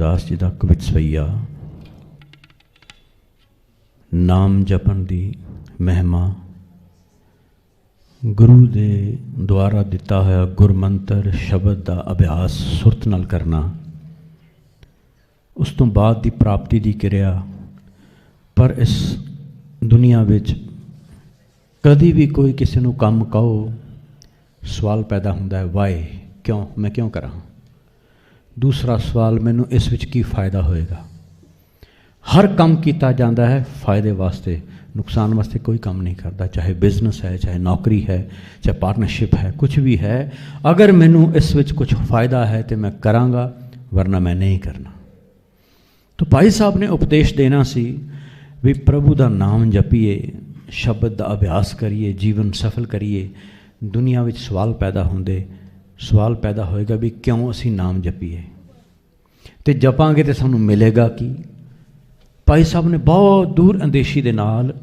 ਗੁਰਦਾਸ ਜੀ ਦਾ ਕਵਿਤ ਸਵਈਆ। ਨਾਮ ਜਪਣ ਦੀ ਮਹਿਮਾ। ਗੁਰੂ ਦੇ ਦੁਆਰਾ ਦਿੱਤਾ ਹੋਇਆ ਗੁਰਮੰਤਰ ਸ਼ਬਦ ਦਾ ਅਭਿਆਸ ਸੁਰਤ ਨਾਲ ਕਰਨਾ। ਉਸ ਤੋਂ ਬਾਅਦ ਦੀ ਪ੍ਰਾਪਤੀ ਦੀ ਕਿਰਿਆ। ਪਰ ਇਸ ਦੁਨੀਆ ਵਿੱਚ ਕਦੀ ਵੀ ਕੋਈ ਕਿਸੇ ਨੂੰ ਕੰਮ ਕਹੋ, ਸਵਾਲ ਪੈਦਾ ਹੁੰਦਾ ਹੈ ਵਾਈ ਕਿਉਂ, ਮੈਂ ਕਿਉਂ ਕਰਾਂ? ਦੂਸਰਾ ਸਵਾਲ, ਮੈਨੂੰ ਇਸ ਵਿੱਚ ਕੀ ਫਾਇਦਾ ਹੋਏਗਾ? ਹਰ ਕੰਮ ਕੀਤਾ ਜਾਂਦਾ ਹੈ, ਫਾਇਦੇ ਵਾਸਤੇ, ਨੁਕਸਾਨ ਵਾਸਤੇ ਕੋਈ ਕੰਮ ਨਹੀਂ ਕਰਦਾ, ਚਾਹੇ ਬਿਜ਼ਨਸ ਹੈ, ਚਾਹੇ ਨੌਕਰੀ ਹੈ, ਚਾਹੇ ਪਾਰਟਨਰਸ਼ਿਪ ਹੈ ਕੁਝ ਵੀ ਹੈ। ਅਗਰ ਮੈਨੂੰ ਇਸ ਵਿੱਚ ਕੁਝ ਫਾਇਦਾ ਹੈ ਤੇ ਮੈਂ ਕਰਾਂਗਾ, ਵਰਨਾ ਮੈਂ ਨਹੀਂ ਕਰਨਾ। ਤਾਂ ਭਾਈ ਸਾਹਿਬ ਨੇ ਉਪਦੇਸ਼ ਦੇਣਾ ਸੀ ਵੀ ਪ੍ਰਭੂ ਦਾ ਨਾਮ ਜਪੀਏ, ਸ਼ਬਦ ਦਾ ਅਭਿਆਸ ਕਰੀਏ, ਜੀਵਨ ਸਫਲ ਕਰੀਏ, ਦੁਨੀਆ ਵਿੱਚ ਸਵਾਲ ਪੈਦਾ ਹੁੰਦੇ ਸਵਾਲ ਪੈਦਾ ਹੋਏਗਾ ਵੀ ਕਿਉਂ ਅਸੀਂ ਨਾਮ ਜਪੀਏ? ਤੇ ਜਪਾਂਗੇ ਤੇ ਸਾਨੂੰ ਮਿਲੇਗਾ ਕੀ? ਭਾਈ ਸਾਹਿਬ ਨੇ ਬਹੁਤ ਦੂਰ ਅੰਦੇਸ਼ੀ ਦੇ ਨਾਲ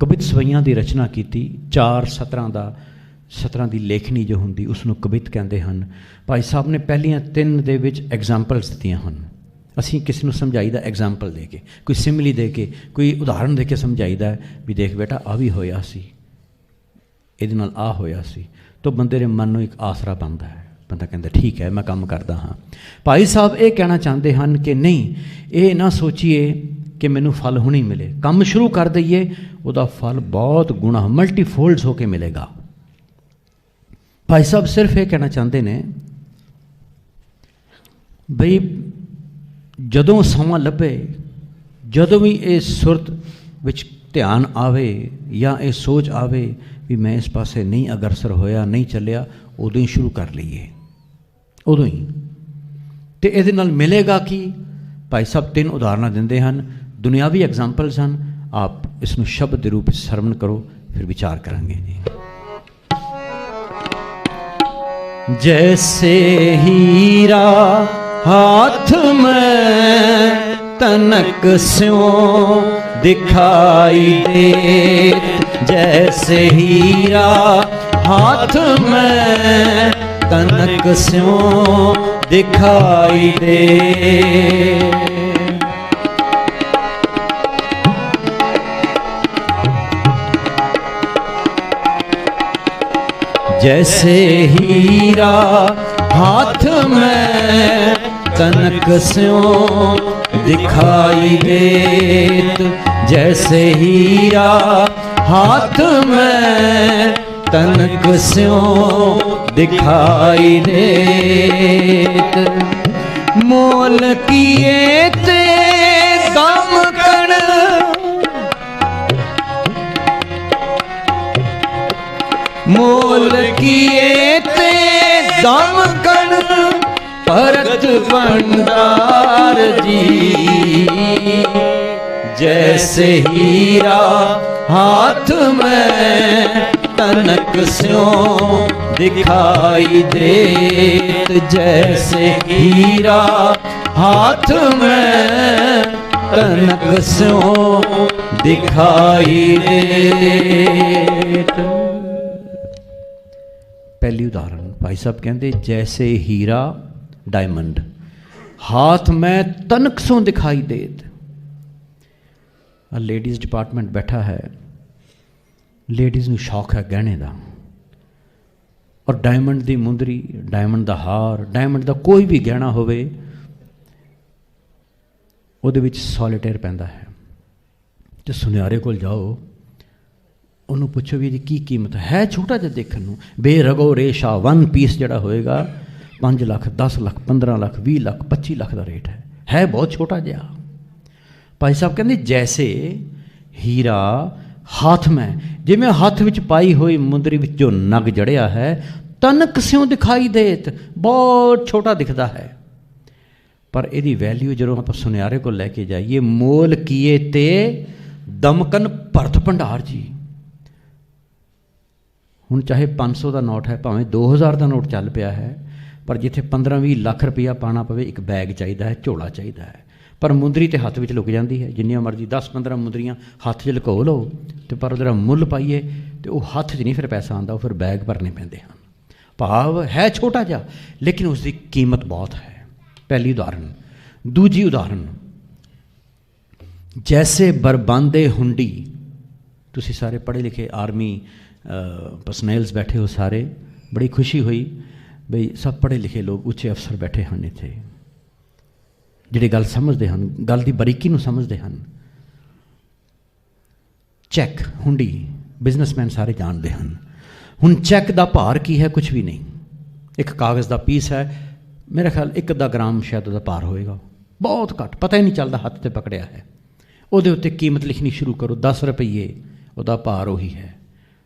ਕਵਿਤ ਸਵਈਆਂ ਦੀ ਰਚਨਾ ਕੀਤੀ। ਚਾਰ ਸਤਰਾਂ ਦਾ, ਸਤਰਾਂ ਦੀ ਲੇਖਣੀ ਜੋ ਹੁੰਦੀ ਉਸ ਨੂੰ ਕਵਿਤ ਕਹਿੰਦੇ ਹਨ। ਭਾਈ ਸਾਹਿਬ ਨੇ ਪਹਿਲੀਆਂ ਤਿੰਨ ਦੇ ਵਿੱਚ ਐਗਜ਼ਾਮਪਲਸ ਦਿੱਤੀਆਂ ਹਨ। ਅਸੀਂ ਕਿਸੇ ਨੂੰ ਸਮਝਾਈਦਾ? ਐਗਜ਼ਾਮਪਲ ਦੇ ਕੇ। ਕੋਈ ਸਿਮਲੀ ਦੇ ਕੇ, ਕੋਈ ਉਦਾਹਰਣ ਦੇ ਕੇ ਸਮਝਾਈਦਾ ਵੀ ਦੇਖ ਬੇਟਾ ਆ ਵੀ ਹੋਇਆ ਸੀ। ਇਹਦੇ ਨਾਲ ਆ ਹੋਇਆ ਸੀ। ਤਾਂ ਬੰਦੇ ਦੇ ਮਨ ਨੂੰ ਇੱਕ ਆਸਰਾ ਬਣਦਾ ਹੈ। ਬੰਦਾ ਕਹਿੰਦਾ, ਠੀਕ ਹੈ, ਮੈਂ ਕੰਮ ਕਰਦਾ ਹਾਂ। ਭਾਈ ਸਾਹਿਬ ਇਹ ਕਹਿਣਾ ਚਾਹੁੰਦੇ ਹਨ ਕਿ ਨਹੀਂ, ਇਹ ਨਾ ਸੋਚੀਏ ਕਿ ਮੈਨੂੰ ਫਲ ਹੁਣੀ ਮਿਲੇ। ਕੰਮ ਸ਼ੁਰੂ ਕਰ ਦਈਏ, ਉਹਦਾ ਫਲ ਬਹੁਤ ਗੁਣਾ ਮਲਟੀਫੋਲਡਸ ਹੋ ਕੇ ਮਿਲੇਗਾ। ਭਾਈ ਸਾਹਿਬ ਸਿਰਫ ਇਹ ਕਹਿਣਾ ਚਾਹੁੰਦੇ ਨੇ ਬਈ, ਜਦੋਂ ਸਮਾਂ ਲੱਭੇ, ਜਦੋਂ ਵੀ ਇਹ ਸੁਰਤ ਵਿੱਚ ਧਿਆਨ ਆਵੇ ਜਾਂ ਇਹ ਸੋਚ ਆਵੇ ਵੀ ਮੈਂ ਇਸ ਪਾਸੇ ਨਹੀਂ ਅਗਰਸਰ ਹੋਇਆ ਨਹੀਂ ਚੱਲਿਆ ਉਦੋਂ ਹੀ ਸ਼ੁਰੂ ਕਰ ਲਈਏ ਉਦੋਂ ਹੀ ਤੇ ਇਹਦੇ ਨਾਲ ਮਿਲੇਗਾ ਕੀ ਭਾਈ ਸਾਹਿਬ ਤਿੰਨ ਉਦਾਹਰਨਾਂ ਦਿੰਦੇ ਹਨ ਦੁਨਿਆਵੀ ਐਗਜ਼ਾਮਪਲਸ ਹਨ ਆਪ ਇਸ ਨੂੰ ਸ਼ਬਦ ਦੇ ਰੂਪ ਵਿੱਚ ਸਰਵਣ ਕਰੋ ਫਿਰ ਵਿਚਾਰ ਕਰਾਂਗੇ ਜੀ जैसे हीरा हाथ में तनक स्यों दिखाई दे जैसे हीरा हाथ में तनक स्यों दिखाई दे जैसे हीरा हाथ में कनक स्यों दिखाई देत जैसे हीरा हाथ में तनक स्यों दिखाई देत मोल किए ते दम कण मोल किए ते दम कण भरत भंडार जी जैसे हीरा हाथ में तनक स्यों दिखाई देत जैसे हीरा हाथ में तनक स्यों दिखाई देत ਪਹਿਲੀ ਉਦਾਹਰਨ ਭਾਈ ਸਾਹਿਬ ਕਹਿੰਦੇ ਜੈਸੇ ਹੀਰਾ ਡਾਇਮੰਡ ਹਾਥ ਮੈਂ ਤਨਕ ਸੋਂ ਦਿਖਾਈ ਦੇਤ ਆ ਲੇਡੀਜ਼ ਡਿਪਾਰਟਮੈਂਟ ਬੈਠਾ ਹੈ ਲੇਡੀਜ਼ ਨੂੰ ਸ਼ੌਕ ਹੈ ਗਹਿਣੇ ਦਾ ਔਰ ਡਾਇਮੰਡ ਦੀ ਮੁੰਦਰੀ ਡਾਇਮੰਡ ਦਾ ਹਾਰ ਡਾਇਮੰਡ ਦਾ ਕੋਈ ਵੀ ਗਹਿਣਾ ਹੋਵੇ ਉਹਦੇ ਵਿੱਚ ਸੋਲਿਟੇਅਰ ਪੈਂਦਾ ਹੈ ਤੇ ਸੁਨਿਆਰੇ ਕੋਲ ਜਾਓ ਉਹਨੂੰ ਪੁੱਛੋ ਵੀ ਇਹਦੀ ਕੀ ਕੀਮਤ ਹੈ ਛੋਟਾ ਜਿਹਾ ਦੇਖਣ ਨੂੰ ਬੇਰਗੋ ਰੇਸ਼ਾ ਵਨ ਪੀਸ ਜਿਹੜਾ ਹੋਏਗਾ 5 ਲੱਖ 10 ਲੱਖ 15 ਲੱਖ 20 ਲੱਖ 25 ਲੱਖ ਦਾ ਰੇਟ ਹੈ। ਹੈ ਬਹੁਤ ਛੋਟਾ ਜਿਹਾ। ਭਾਈ ਸਾਹਿਬ ਕਹਿੰਦੇ, ਜੈਸੇ ਹੀਰਾ ਹੱਥ ਮੈਂ ਜਿਵੇਂ ਹੱਥ ਵਿੱਚ ਪਾਈ ਹੋਈ ਮੁੰਦਰੀ ਵਿੱਚੋਂ ਨਗ ਜੜਿਆ ਹੈ, ਤਨਕ ਸਿਉ ਦਿਖਾਈ ਦੇਤ, ਬਹੁਤ ਛੋਟਾ ਦਿਖਦਾ ਹੈ। ਪਰ ਇਹਦੀ ਵੈਲਿਊ ਜਦੋਂ ਆਪਾਂ ਸੁਨਿਆਰੇ ਕੋਲ ਲੈ ਕੇ ਜਾਈਏ, ਮੋਲ ਕੀਏ ਤੇ ਦਮਕਨ ਭਰਤ ਭੰਡਾਰ ਜੀ। ਹੁਣ ਚਾਹੇ 500 ਦਾ ਨੋਟ ਹੈ, ਭਾਵੇਂ 2000 ਦਾ ਨੋਟ ਚੱਲ ਪਿਆ ਹੈ ਪਰ ਜਿੱਥੇ 15-20 ਲੱਖ ਰੁਪਇਆ ਪਾਣਾ ਪਵੇ, ਇੱਕ ਬੈਗ ਚਾਹੀਦਾ ਹੈ, ਝੋਲਾ ਚਾਹੀਦਾ ਹੈ। ਪਰ ਮੁੰਦਰੀ ਤੇ ਹੱਥ ਵਿੱਚ ਲੁਕ ਜਾਂਦੀ ਹੈ। ਜਿੰਨੀਆਂ ਮਰਜ਼ੀ 10-15 ਮੁੰਦਰੀਆਂ ਹੱਥ 'ਚ ਲੁਕੋ ਲਓ ਤੇ ਪਰ ਉਹਦਾ ਮੁੱਲ ਪਾਈਏ ਤੇ ਉਹ ਹੱਥ 'ਚ ਨਹੀਂ ਫਿਰ ਪੈਸਾ ਆਉਂਦਾ, ਉਹ ਫਿਰ ਬੈਗ ਭਰਨੇ ਪੈਂਦੇ ਹਨ। ਭਾਵ ਹੈ ਛੋਟਾ ਜਿਹਾ, ਲੇਕਿਨ ਉਸ ਦੀ ਕੀਮਤ ਬਹੁਤ ਹੈ। ਪਹਿਲੀ ਉਦਾਹਰਨ। ਦੂਜੀ ਉਦਾਹਰਨ। ਜੈਸੇ ਬਰਬਾਂਦੇ ਹੁੰਡੀ, ਤੁਸੀਂ ਸਾਰੇ ਪੜ੍ਹੇ ਲਿਖੇ ਆਰਮੀ ਪਰਸਨੈਲਸ ਬੈਠੇ ਹੋ ਸਾਰੇ, ਬੜੀ ਖੁਸ਼ੀ ਹੋਈ। ਬਈ ਸਭ ਪੜ੍ਹੇ ਲਿਖੇ ਲੋਕ ਉੱਚੇ ਅਫਸਰ ਬੈਠੇ ਹਨ ਇੱਥੇ। ਜਿਹੜੇ ਗੱਲ ਸਮਝਦੇ ਹਨ, ਗੱਲ ਦੀ ਬਰੀਕੀ ਨੂੰ ਸਮਝਦੇ ਹਨ। ਚੈੱਕ, ਹੁੰਡੀ, ਬਿਜ਼ਨਸਮੈਨ ਸਾਰੇ ਜਾਣਦੇ ਹਨ। ਹੁਣ ਚੈੱਕ ਦਾ ਭਾਰ ਕੀ ਹੈ? ਕੁਝ ਵੀ ਨਹੀਂ। ਇੱਕ ਕਾਗਜ਼ ਦਾ ਪੀਸ ਹੈ। ਮੇਰਾ ਖਿਆਲ ਇੱਕ ਅੱਧਾ ਗ੍ਰਾਮ ਸ਼ਾਇਦ ਉਹਦਾ ਭਾਰ ਹੋਏਗਾ। ਬਹੁਤ ਘੱਟ, ਪਤਾ ਹੀ ਨਹੀਂ ਚੱਲਦਾ ਹੱਥ ਤੇ ਪਕੜਿਆ ਹੈ। ਉਹਦੇ ਉੱਤੇ ਕੀਮਤ ਲਿਖਣੀ ਸ਼ੁਰੂ ਕਰੋ। 10 ਰੁਪਏ ਉਹਦਾ ਭਾਰ ਉਹੀ ਹੈ।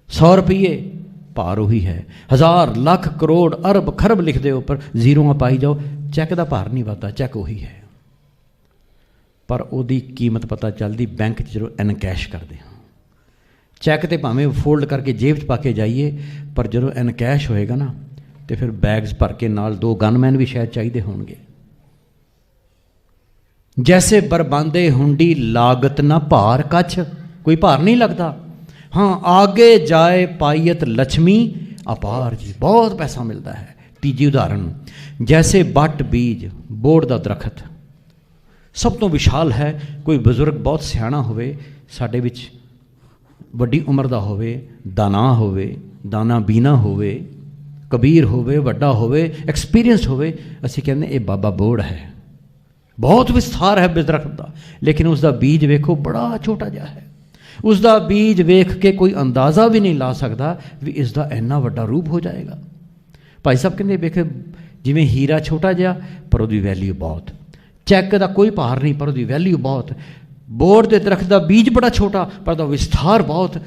100 ਰੁਪਏ ਭਾਰ ਉਹੀ ਹੈ। ਹਜ਼ਾਰ, ਲੱਖ, ਕਰੋੜ, ਅਰਬ, ਖਰਬ ਲਿਖਦੇ ਉੱਪਰ ਪਰ ਜ਼ੀਰੋਆਂ ਪਾਈ ਜਾਓ। ਚੈੱਕ ਦਾ ਭਾਰ ਨਹੀਂ ਵੱਧਦਾ, ਚੈੱਕ ਉਹੀ ਹੈ। ਪਰ ਉਹਦੀ ਕੀਮਤ ਪਤਾ ਚੱਲਦੀ, ਬੈਂਕ 'ਚ ਜਦੋਂ ਐਨਕੈਸ਼ ਕਰਦੇ ਹਾਂ। ਚੈੱਕ ਤੇ ਭਾਵੇਂ ਫੋਲਡ ਕਰਕੇ ਜੇਬ 'ਚ ਪਾ ਕੇ ਜਾਈਏ, ਪਰ ਜਦੋਂ ਐਨਕੈਸ਼ ਹੋਏਗਾ ਨਾ, ਤੇ ਫਿਰ ਬੈਗਸ ਭਰ ਕੇ ਨਾਲ ਦੋ ਗਨਮੈਨ ਵੀ ਸ਼ਾਇਦ ਚਾਹੀਦੇ ਹੋਣਗੇ। ਜੈਸੇ ਬਰਬਾਂਦੇ ਹੁੰਡੀ, ਲਾਗਤ ਨਾ ਭਾਰ ਕੱਛ। ਕੋਈ ਭਾਰ ਨਹੀਂ ਲੱਗਦਾ। ਹਾਂ, ਆਗੇ ਜਾਏ ਪਾਈਤ ਲక్ష్ਮੀ ਅਪਾਰ ਜੀ, ਬਹੁਤ ਪੈਸਾ ਮਿਲਦਾ ਹੈ। ਤੀਜੀ ਉਦਾਹਰਣ ਜੈਸੇ ਬੱਟ ਬੀਜ, ਬੋੜ ਦਾ ਦਰਖਤ। ਸਭ ਤੋਂ ਵਿਸ਼ਾਲ ਹੈ, ਕੋਈ ਬਜ਼ੁਰਗ ਬਹੁਤ ਸਿਆਣਾ ਹੋਵੇ, ਸਾਡੇ ਵਿੱਚ ਵੱਡੀ ਉਮਰ ਦਾ ਹੋਵੇ ਦਾਨਾ ਹੋਵੇ ਦਾਨਾ ਬੀਨਾ ਹੋਵੇ, ਕਬੀਰ ਹੋਵੇ, ਵੱਡਾ ਹੋਵੇ, ਐਕਸਪੀਰੀਅੰਸ ਹੋਵੇ, ਅਸੀਂ ਕਹਿੰਦੇ ਇਹ ਬਾਬਾ ਬੋੜ ਹੈ। ਬਹੁਤ ਵਿਸਥਾਰ ਹੈ ਦਰਖਤ ਦਾ, ਲੇਕਿਨ ਉਸ ਦਾ ਬੀਜ ਵੇਖੋ, ਬੜਾ ਛੋਟਾ ਜਿਹਾ ਹੈ। ਉਸ ਦਾ ਬੀਜ ਵੇਖ ਕੇ ਕੋਈ ਅੰਦਾਜ਼ਾ ਵੀ ਨਹੀਂ ਲਾ ਸਕਦਾ ਵੀ ਇਸ ਦਾ ਇੰਨਾ ਵੱਡਾ ਰੂਪ ਹੋ ਜਾਏਗਾ। ਭਾਈ ਸਾਹਿਬ ਕਹਿੰਦੇ, ਵੇਖ, ਜਿਵੇਂ ਹੀਰਾ ਛੋਟਾ ਜਿਹਾ, ਪਰ ਉਹਦੀ ਵੈਲਿਊ ਬਹੁਤ। ਚੈੱਕ ਦਾ ਕੋਈ ਭਾਰ ਨਹੀਂ, ਪਰ ਉਹਦੀ ਵੈਲਿਊ ਬਹੁਤ। ਬੋੜ ਦੇ ਦਰਖਤ ਦਾ ਬੀਜ ਬੜਾ ਛੋਟਾ, ਪਰ ਉਹਦਾ ਵਿਸਥਾਰ ਬਹੁਤ।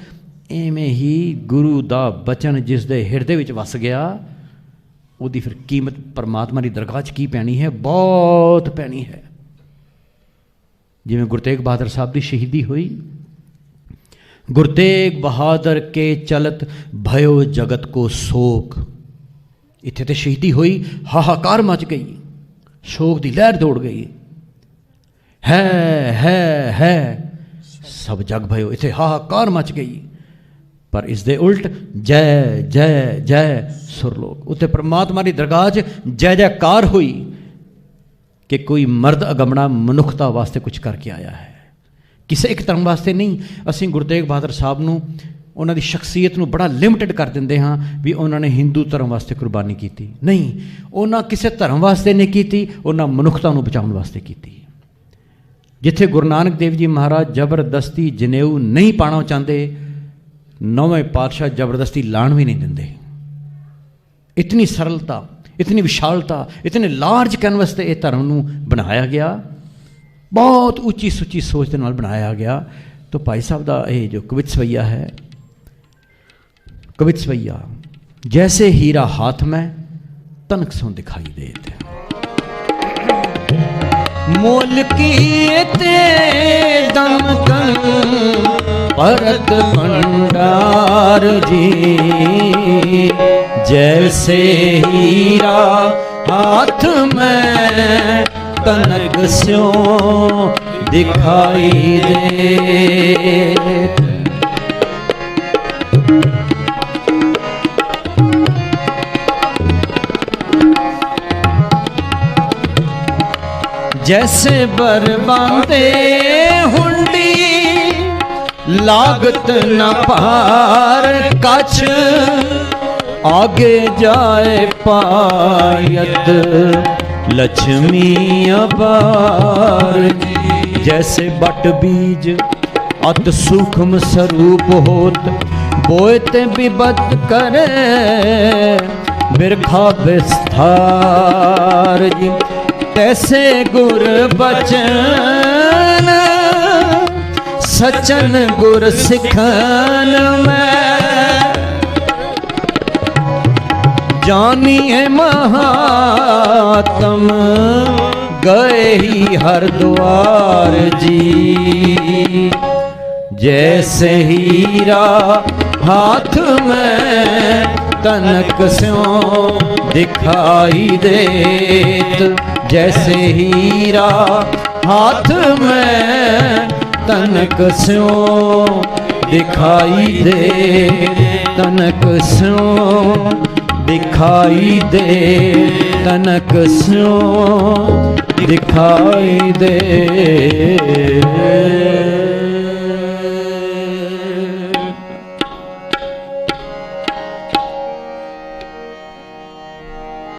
ਐਵੇਂ ਹੀ ਗੁਰੂ ਦਾ ਬਚਨ ਜਿਸ ਦੇ ਹਿਰਦੇ ਵਿੱਚ ਵਸ ਗਿਆ, ਉਹਦੀ ਫਿਰ ਕੀਮਤ ਪਰਮਾਤਮਾ ਦੀ ਦਰਗਾਹ 'ਚ ਕੀ ਪੈਣੀ ਹੈ? ਬਹੁਤ ਪੈਣੀ ਹੈ। ਜਿਵੇਂ ਗੁਰਤੇਗ ਬਹਾਦਰ ਸਾਹਿਬ ਦੀ ਸ਼ਹੀਦੀ ਹੋਈ ਗੁਰਤੇਗ ਬਹਾਦਰ ਕੇ ਚਲਤ ਭਇਓ ਜਗਤ ਕੋ ਸੋਕ। ਇੱਥੇ ਤੇ ਸ਼ਹੀਦੀ ਹੋਈ, ਹਾਹਾਕਾਰ ਮਚ ਗਈ। ਸ਼ੋਕ ਦੀ ਲਹਿਰ ਦੌੜ ਗਈ। ਹੈ ਹੈ ਹੈ। ਸਭ ਜਗ ਭਇਓ, ਇੱਥੇ ਹਾਹਾਕਾਰ ਮਚ ਗਈ। ਪਰ ਇਸ ਦੇ ਉਲਟ ਜੈ ਜੈ ਜੈ ਸੁਰਲੋਕ। ਉੱਤੇ ਪ੍ਰਮਾਤਮਾ ਦੀ ਦਰਗਾਹ 'ਚ ਜੈ, ਜੈਕਾਰ ਹੋਈ ਕਿ ਕੋਈ ਮਰਦ ਅਗਮਣਾ ਮਨੁੱਖਤਾ ਵਾਸਤੇ ਕੁਝ ਕਰਕੇ ਆਇਆ ਹੈ। ਕਿਸੇ ਇੱਕ ਧਰਮ ਵਾਸਤੇ ਨਹੀਂ। ਅਸੀਂ ਗੁਰਤੇਗ ਬਹਾਦਰ ਸਾਹਿਬ ਨੂੰ, ਉਹਨਾਂ ਦੀ ਸ਼ਖਸੀਅਤ ਨੂੰ ਬੜਾ ਲਿਮਟਿਡ ਕਰ ਦਿੰਦੇ ਹਾਂ ਵੀ ਉਹਨਾਂ ਨੇ ਹਿੰਦੂ ਧਰਮ ਵਾਸਤੇ ਕੁਰਬਾਨੀ ਕੀਤੀ। ਨਹੀਂ, ਉਹਨਾਂ ਕਿਸੇ ਧਰਮ ਵਾਸਤੇ ਨਹੀਂ ਕੀਤੀ, ਉਹਨਾਂ ਮਨੁੱਖਤਾ ਨੂੰ ਬਚਾਉਣ ਵਾਸਤੇ ਕੀਤੀ। ਜਿੱਥੇ ਗੁਰੂ ਨਾਨਕ ਦੇਵ ਜੀ ਮਹਾਰਾਜ ਜ਼ਬਰਦਸਤੀ ਜਨੇਊ ਨਹੀਂ ਪਾਣਾ ਚਾਹੁੰਦੇ, ਨੌਵੇਂ ਪਾਤਸ਼ਾਹ ਜ਼ਬਰਦਸਤੀ ਲਾਣ ਵੀ ਨਹੀਂ ਦਿੰਦੇ। ਇਤਨੀ ਸਰਲਤਾ, ਇਤਨੀ ਵਿਸ਼ਾਲਤਾ, ਇਤਨੇ ਲਾਰਜ ਕੈਨਵਸ ਤੇ ਇਹ ਧਰਮ ਨੂੰ ਬਣਾਇਆ ਗਿਆ। ਬਹੁਤ ਉੱਚੀ ਸੁੱਚੀ ਸੋਚ ਦੇ ਨਾਲ ਬਣਾਇਆ ਗਿਆ ਤਾਂ ਭਾਈ ਸਾਹਿਬ ਦਾ ਇਹ ਜੋ ਕਵਿਤ ਸਵਈਆ ਹੈ ਕਵਿਤ ਸਵਈਆ ਜੈਸੇ ਹੀਰਾ ਹਾਥ ਮੈਂ ਤਨਕ ਸੋਂ ਦਿਖਾਈ ਦੇਤੇ ਮੁੱਲ ਕੀਤੇ ਦਮਕਨ परत भंडार जी जैसे हीरा हाथ में ਤਨਕ ਸਿਉ ਦਿਖਾਈ ਦੇ। ਜੈਸੇ ਬਰਬਾਦੇ ਹੁੰਦੀ ਲਾਗਤ ਨਾ ਪਾਰ ਕਛ ਆਗੇ ਜਾਏ ਪਾਇਤ। ਲక్ష్ਮੀ ਅਪਾਰ ਜੈਸੇ ਬਟ ਬੀਜ ਅਤ ਸੂਖਮ ਸਰੂਪ ਹੋਤ ਬੋਏ ਤੇ ਬਿਬਤ ਕਰੇ ਬਿਰਖਾ ਵਿਸਥਾਰ ਜੀ ਤੈਸੇ ਗੁਰ ਬਚਨ ਸਚਨ ਗੁਰ ਸਿਖਨ ਮੈਂ ਜਾਨੀਏ ਮਹਾਤਮ ਗਏ ਹੀ ਹਰ ਦੁਆਰ ਜੀ ਜੈਸੇ ਹੀਰਾ हाथ में तनक स्यों दिखाई देत जैसे हीरा हाथ में तनक स्यों दिखाई दे तनक स्यों ਦਿਖਾਈ ਦੇ ਤਨਕ ਸੋ ਦਿਖਾਈ ਦੇ।